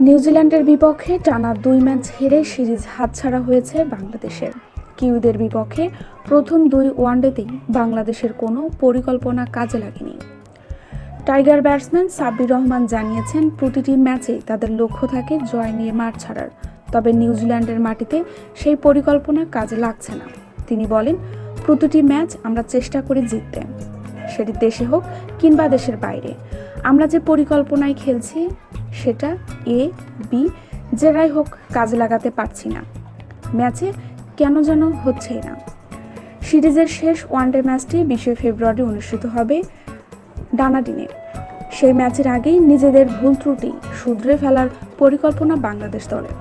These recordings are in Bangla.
নিউজিল্যান্ডের বিপক্ষে টানা দুই ম্যাচ হেরে সিরিজ হাতছাড়া হয়েছে বাংলাদেশের। কিউদের বিপক্ষে প্রথম দুই ওয়ানডেতেই বাংলাদেশের কোনো পরিকল্পনা কাজে লাগেনি। টাইগার ব্যাটসম্যান সাব্বির রহমান জানিয়েছেন, প্রতিটি ম্যাচেই তাদের লক্ষ্য থাকে জয় নিয়ে মাঠ ছাড়ার। তবে নিউজিল্যান্ডের মাটিতে সেই পরিকল্পনা কাজে লাগছে না। তিনি বলেন, প্রতিটি ম্যাচ আমরা চেষ্টা করি জিততে। সেটি দেশে হোক কিংবা দেশের বাইরে। আমরা যে পরিকল্পনায় খেলছি সেটা এ, বি জেরাই হোক কাজে লাগাতে পারছি না। ম্যাচে কেন যেন হচ্ছেই না। সিরিজের শেষ ওয়ানডে ম্যাচটি বিশে ফেব্রুয়ারি অনুষ্ঠিত হবে ডানাডিনে সেই ম্যাচের আগেই নিজেদের ভুল ত্রুটি শুধরে ফেলার পরিকল্পনা বাংলাদেশ দলের।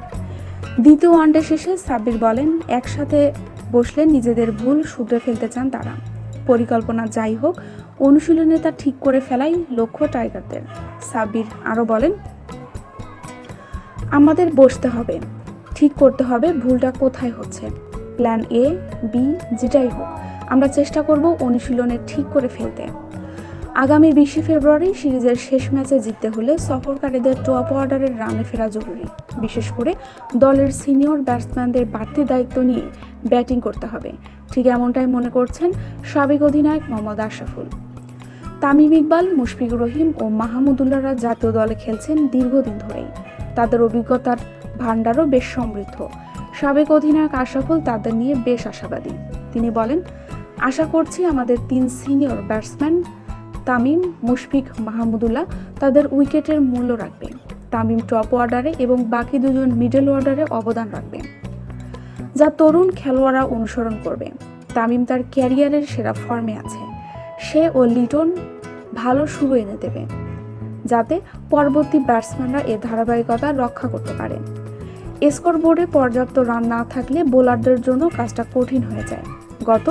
দ্বিতীয় ওয়ানডে শেষে সাব্বির বলেন, একসাথে বসলে নিজেদের ভুল শুধরে ফেলতে চান তারা। পরিকল্পনা যাই হোক, অনুশীলনে তা ঠিক করে ফেলাই লক্ষ্য টাইগারদের। সাব্বির আরও বলেন আমাদের বসতে হবে। ঠিক করতে হবে ভুলটা কোথায় হচ্ছে। প্ল্যান এ বি যেটাই হোক, আমরা চেষ্টা করব অনুশীলনে ঠিক করে ফেলতে। আগামী বিশে ফেব্রুয়ারি সিরিজের শেষ ম্যাচে জিততে হলে সফরকারীদের টপ অর্ডারের রানে ফেরা জরুরি। বিশেষ করে দলের সিনিয়র ব্যাটসম্যানদের বাড়তি দায়িত্ব নিয়ে ব্যাটিং করতে হবে। ঠিক এমনটাই মনে করছেন সাবেক অধিনায়ক মোহাম্মদ আশরাফুল। তামিম ইকবাল, মুশফিকুর রহিম ও মাহমুদুল্লাহরা জাতীয় দলে খেলছেন দীর্ঘদিন ধরেই। তাদের অভিজ্ঞতার ভাণ্ডারও বেশ সমৃদ্ধ। সাবেক অধিনায়ক আশরাফুল তাদের নিয়ে বেশ আশাবাদী। তিনি বলেন, আশা করছি আমাদের তিন সিনিয়র ব্যাটসম্যান তামিম, মুশফিক মাহমুদুল্লাহ তাদের উইকেটের মূল্য রাখবে তামিম টপ অর্ডারে এবং বাকি দুজন মিডল অর্ডারে অবদান রাখবে যা তরুণ খেলোয়াড়রা অনুসরণ করবে। তামিম তার ক্যারিয়ারের সেরা ফর্মে আছে। সে ও লিটন ভালো শুরু এনে দেবে, যাতে পরবর্তী ব্যাটসম্যানরা এ ধারাবাহিকতা রক্ষা করতে পারে। স্কোর বোর্ডে পর্যাপ্ত রান না থাকলে বোলারদের জন্য কাজটা কঠিন হয়ে যায়। গত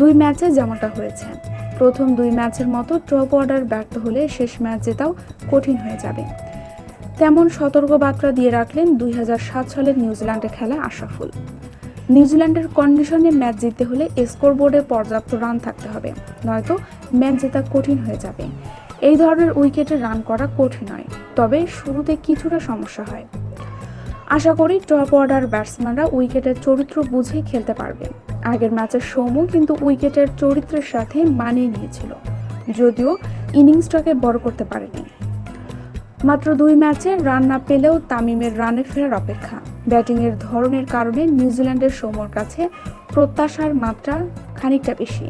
দুই ম্যাচে যেমনটা হয়েছে, প্রথম দুই ম্যাচের মতো টপ অর্ডার ব্যর্থ হলে শেষ ম্যাচ জেতাও কঠিন হয়ে যাবে। তেমন সতর্কবার্তা দিয়ে রাখলেন দুই সালের নিউজিল্যান্ডে খেলা আশরাফুল। নিউজিল্যান্ডের কন্ডিশনে ম্যাচ জিততে হলে স্কোর বোর্ডে পর্যাপ্ত রান থাকতে হবে, নয়তো ম্যাচ জেতা কঠিন হয়ে যাবে। এই ধরনের উইকেটে রান করা কঠিন হয় তবে শুরুতে কিছুটা সমস্যা হয়। আশা করি টপ অর্ডার ব্যাটসম্যানরা উইকেটের চরিত্র বুঝে খেলতে পারবে। আগের ম্যাচের সৌম্য কিন্তু উইকেটের চরিত্রের সাথে মানিয়ে নিয়েছিল, যদিও ইনিংসটাকে বড় করতে পারেনি। মাত্র দুই ম্যাচে রান না পেলেও তামিমের রানে ফেরার অপেক্ষা। ব্যাটিংয়ের ধরনের কারণে নিউজিল্যান্ডের সৌম্যর কাছে প্রত্যাশার মাত্রা খানিকটা বেশি।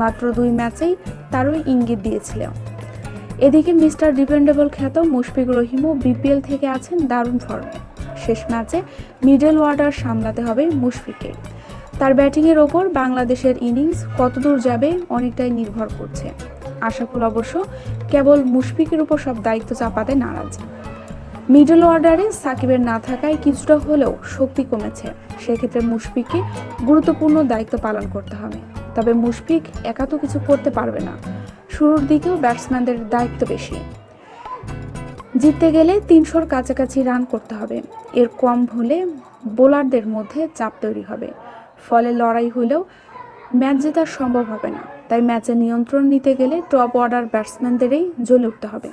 মাত্র দুই ম্যাচেই তারও ইঙ্গিত দিয়েছিল। এদিকে মিস্টার ডিপেন্ডেবল খ্যাত মুশফিক রহিমও বিপিএল থেকে আছেন দারুণ ফর্মে। শেষ ম্যাচে মিডল ওয়ার্ডার সামলাতে হবে মুশফিককে। তার ব্যাটিংয়ের ওপর বাংলাদেশের ইনিংস কতদূর যাবে অনেকটাই নির্ভর করছে। আশাফুল অবশ্য কেবল মুশফিকের উপর সব দায়িত্ব চাপাতে নারাজ। মিডল অর্ডারে সাকিবের না থাকায় কিছুটা হলেও শক্তি কমেছে। সেক্ষেত্রে মুশফিককে গুরুত্বপূর্ণ দায়িত্ব পালন করতে হবে। তবে মুশফিক একা তো কিছু করতে পারবে না। শুরুর দিকেও ব্যাটসম্যানদের দায়িত্ব বেশি। জিততে গেলে তিনশোর কাছাকাছি রান করতে হবে। এর কম হলে বোলারদের মধ্যে চাপ তৈরি হবে। ফলে লড়াই হলেও ম্যাচ জেতা সম্ভব হবে না। তাই ম্যাচে নিয়ন্ত্রণ নিতে গেলে টপ অর্ডার ব্যাটসম্যানদেরই জ্বলে উঠতে হবে।